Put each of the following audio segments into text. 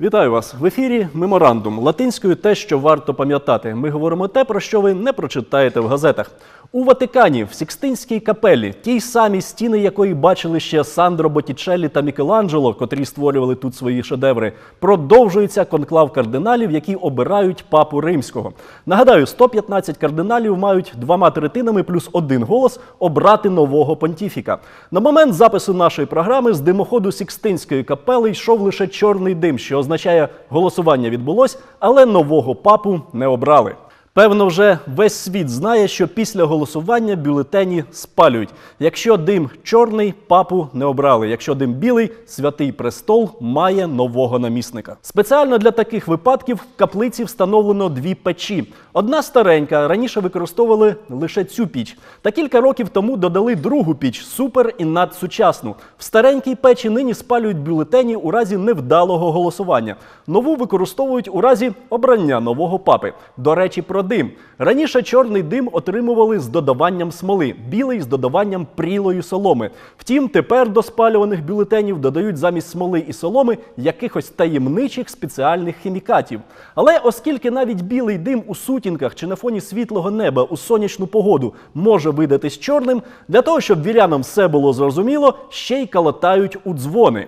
Вітаю вас в ефірі. Меморандум латинською те, що варто пам'ятати. Ми говоримо те, про що ви не прочитаєте в газетах. У Ватикані, в Сікстинській капелі, тій самій стіни, якої бачили ще Сандро Боттічеллі та Мікеланджело, котрі створювали тут свої шедеври, продовжується конклав кардиналів, які обирають папу римського. Нагадаю, 115 кардиналів мають двома третинами плюс один голос обрати нового понтіфіка. На момент запису нашої програми з димоходу Сікстинської капели йшов лише чорний дим, що означає, голосування відбулось, але нового папу не обрали. Певно, вже весь світ знає, що після голосування бюлетені спалюють. Якщо дим чорний, папу не обрали. Якщо дим білий, святий престол має нового намісника. Спеціально для таких випадків в каплиці встановлено дві печі. Одна старенька, раніше використовували лише цю піч. Та кілька років тому додали другу піч супер і надсучасну. В старенькій печі нині спалюють бюлетені у разі невдалого голосування. Нову використовують у разі обрання нового папи. До речі, про дим. Раніше чорний дим отримували з додаванням смоли, білий з додаванням прілої соломи. Втім, тепер до спалюваних бюлетенів додають замість смоли і соломи якихось таємничих спеціальних хімікатів. Але оскільки навіть білий дим у сутінках чи на фоні світлого неба у сонячну погоду може видатись чорним, для того, щоб вірянам все було зрозуміло, ще й калатають у дзвони.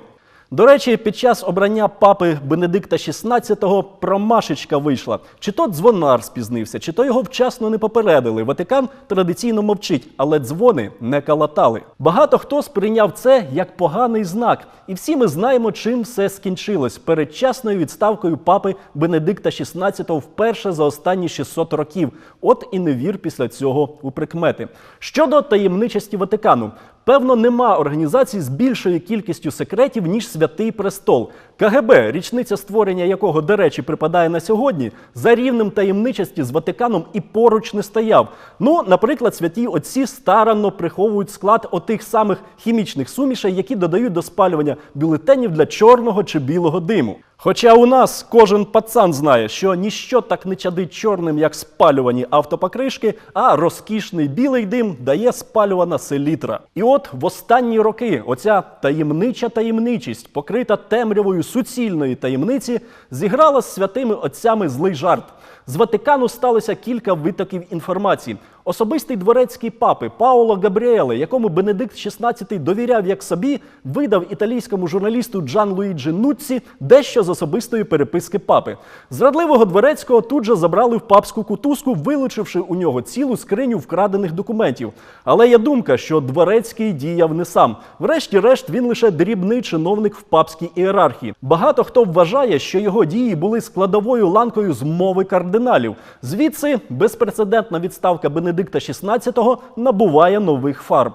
До речі, під час обрання папи Бенедикта XVI промашечка вийшла. Чи то дзвонар спізнився, чи то його вчасно не попередили. Ватикан традиційно мовчить, але дзвони не калатали. Багато хто сприйняв це як поганий знак, і всі ми знаємо, чим все скінчилось передчасною відставкою папи Бенедикта XVI вперше за останні 600 років. От і не вір після цього у прикмети. Щодо таємничості Ватикану. Певно, нема організації з більшою кількістю секретів, ніж Святий Престол. КГБ, річниця створення якого, до речі, припадає на сьогодні, за рівнем таємничості з Ватиканом і поруч не стояв. Ну, наприклад, святі отці старанно приховують склад отих самих хімічних сумішей, які додають до спалювання бюлетенів для чорного чи білого диму. Хоча у нас кожен пацан знає, що ніщо так не чадить чорним, як спалювані автопокришки, а розкішний білий дим дає спалювана селітра. І от в останні роки оця таємнича таємничість, покрита темрявою суцільної таємниці, зіграла з святими отцями злий жарт. З Ватикану сталося кілька витоків інформації. Особистий дворецький папи Паоло Габріеле, якому Бенедикт XVI довіряв як собі, видав італійському журналісту Джан Луїджі Нуцці дещо з особистої переписки папи. Зрадливого дворецького тут же забрали в папську кутузку, вилучивши у нього цілу скриню вкрадених документів. Але є думка, що дворецький діяв не сам. Врешті-решт він лише дрібний чиновник в папській ієрархії. Багато хто вважає, що його дії були складовою ланкою змови кардиналів. Звідси безпрецедентна відставка Бенедикта XVI набуває нових фарб.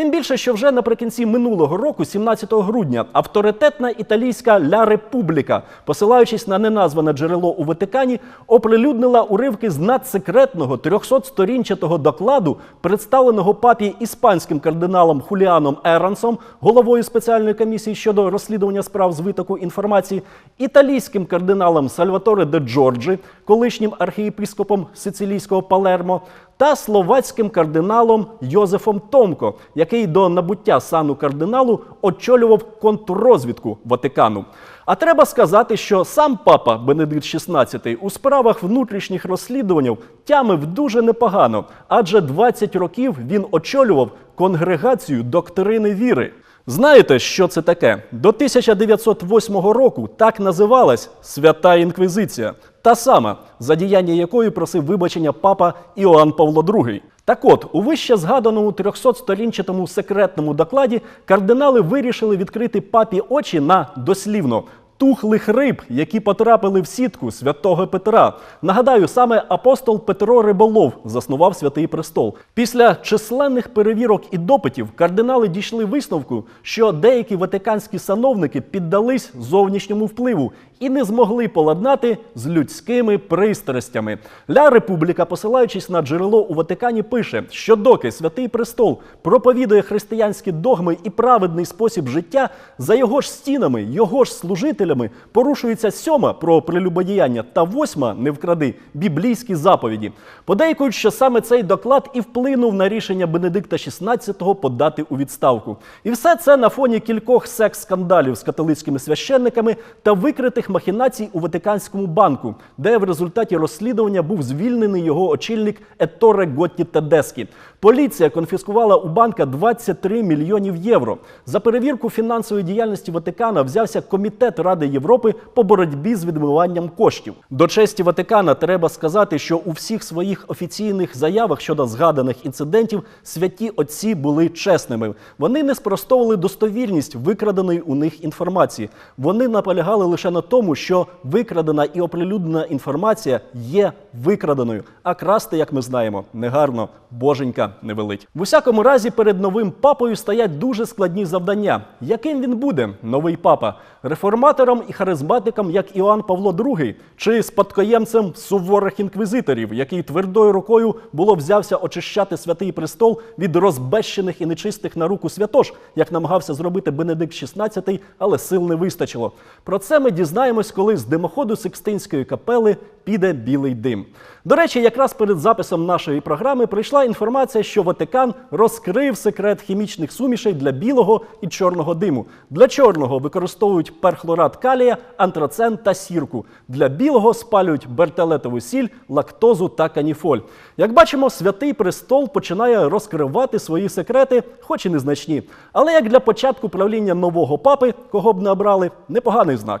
Тим більше, що вже наприкінці минулого року, 17 грудня, авторитетна італійська Ля Републіка, посилаючись на неназване джерело у Ватикані, оприлюднила уривки з надсекретного 300-сторінчатого докладу, представленого папі іспанським кардиналом Хуліаном Ерансом, головою спеціальної комісії щодо розслідування справ з витоку інформації, італійським кардиналом Сальваторе де Джорджі, колишнім архієпископом сицилійського Палермо, та словацьким кардиналом Йозефом Томко, який до набуття сану кардиналу очолював контррозвідку Ватикану. А треба сказати, що сам папа Бенедикт XVI у справах внутрішніх розслідувань тямив дуже непогано, адже 20 років він очолював конгрегацію доктрини віри. Знаєте, що це таке? До 1908 року так називалась Свята Інквізиція, та сама, за діяння якої просив вибачення папа Іоанн Павло II. Так от, у вище згаданому 300-сторінчатому секретному докладі кардинали вирішили відкрити папі очі на дослівно тухлих риб, які потрапили в сітку святого Петра. Нагадаю, саме апостол Петро Риболов заснував святий престол. Після численних перевірок і допитів кардинали дійшли висновку, що деякі ватиканські сановники піддались зовнішньому впливу і не змогли поладнати з людськими пристрастями. Ля Републіка, посилаючись на джерело у Ватикані, пише, що доки святий престол проповідує християнські догми і праведний спосіб життя, за його ж стінами, його ж служителями порушується сьома про прелюбодіяння та восьма не вкради біблійські заповіді. Подейкують, що саме цей доклад і вплинув на рішення Бенедикта XVI подати у відставку. І все це на фоні кількох секс-скандалів з католицькими священниками та викритих махінацій у Ватиканському банку, де в результаті розслідування був звільнений його очільник Еторе Готті Тедескі. Поліція конфіскувала у банка 23 мільйонів євро. За перевірку фінансової діяльності Ватикана взявся комітет Ради Європи по боротьбі з відмиванням коштів. До честі Ватикана треба сказати, що у всіх своїх офіційних заявах щодо згаданих інцидентів святі отці були чесними. Вони не спростовували достовірність викраденої у них інформації. Вони наполягали лише на тому, що викрадена і оприлюднена інформація є викраденою. А красти, як ми знаємо, негарно боженька не велить. В усякому разі, перед новим папою стоять дуже складні завдання. Яким він буде, новий папа? Реформатором і харизматиком, як Іоанн Павло II, чи спадкоємцем суворих інквізиторів, який твердою рукою було взявся очищати святий престол від розбещених і нечистих на руку святош, як намагався зробити Бенедикт XVI, але сил не вистачило. Про це ми дізнаємось, коли з димоходу Сикстинської капели піде білий дим. До речі, якраз перед записом нашої програми прийшла інформація, що Ватикан розкрив секрет хімічних сумішей для білого і чорного диму. Для чорного використовують перхлорат калія, антрацен та сірку. Для білого спалюють бертелетову сіль, лактозу та каніфоль. Як бачимо, святий престол починає розкривати свої секрети, хоч і незначні. Але як для початку правління нового папи, кого б не обрали, непоганий знак.